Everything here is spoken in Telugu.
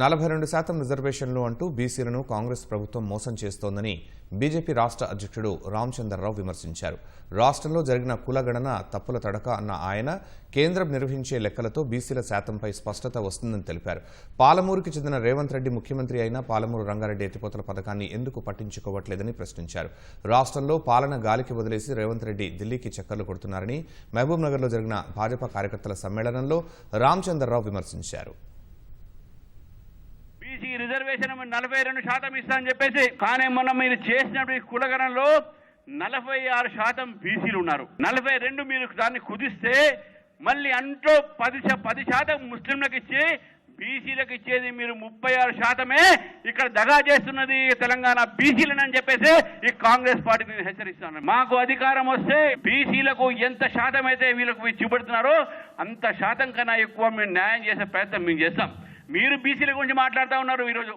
నలభై రెండు శాతం రిజర్వేషన్లు అంటూ బీసీలను కాంగ్రెస్ ప్రభుత్వం మోసం చేస్తోందని బీజేపీ రాష్ట్ర అధ్యక్షుడు రామచంద్రరావు విమర్శించారు. రాష్ట్రంలో జరిగిన కులగణన తప్పుల తడక అన్న ఆయన కేంద్రం నిర్వహించే లెక్కలతో బీసీల శాతంపై స్పష్టత వస్తుందని తెలిపారు. పాలమూరుకి చెందిన రేవంత్ రెడ్డి ముఖ్యమంత్రి అయినా పాలమూరు రంగారెడ్డి ఎత్తిపోతల పథకాన్ని ఎందుకు పట్టించుకోవట్లేదని ప్రశ్నించారు. రాష్ట్రంలో పాలన గాలికి వదిలేసి రేవంత్ రెడ్డి ఢిల్లీకి చక్కర్లు కొడుతున్నారని మహబూబ్ నగర్లో జరిగిన భాజపా కార్యకర్తల సమ్మేళనంలో రామచంద్రరావు విమర్శించారు. ఈ రిజర్వేషన్ నలభై రెండు శాతం ఇస్తామని చెప్పేసి కానీ మొన్న మీరు చేసినప్పుడు ఈ కులగణంలో నలభై ఆరు శాతం బీసీలు ఉన్నారు. నలభై రెండు మీరు దాన్ని కుదిస్తే మళ్ళీ అంటూ పది పది శాతం ముస్లింలకు ఇచ్చి బీసీలకు ఇచ్చేది మీరు ముప్పై ఆరు శాతమే ఇక్కడ దగా చేస్తున్నది తెలంగాణ బీసీలనని చెప్పేసి ఈ కాంగ్రెస్ పార్టీ నేను హెచ్చరిస్తున్నాను మాకు అధికారం వస్తే బీసీలకు ఎంత శాతం అయితే వీళ్ళకు చూపెడుతున్నారో అంత శాతం కన్నా ఎక్కువ మేము న్యాయం చేసే ప్రయత్నం మేము చేస్తాం. మీరు బీసీల గురించి మాట్లాడుతూ ఉన్నారు ఈరోజు.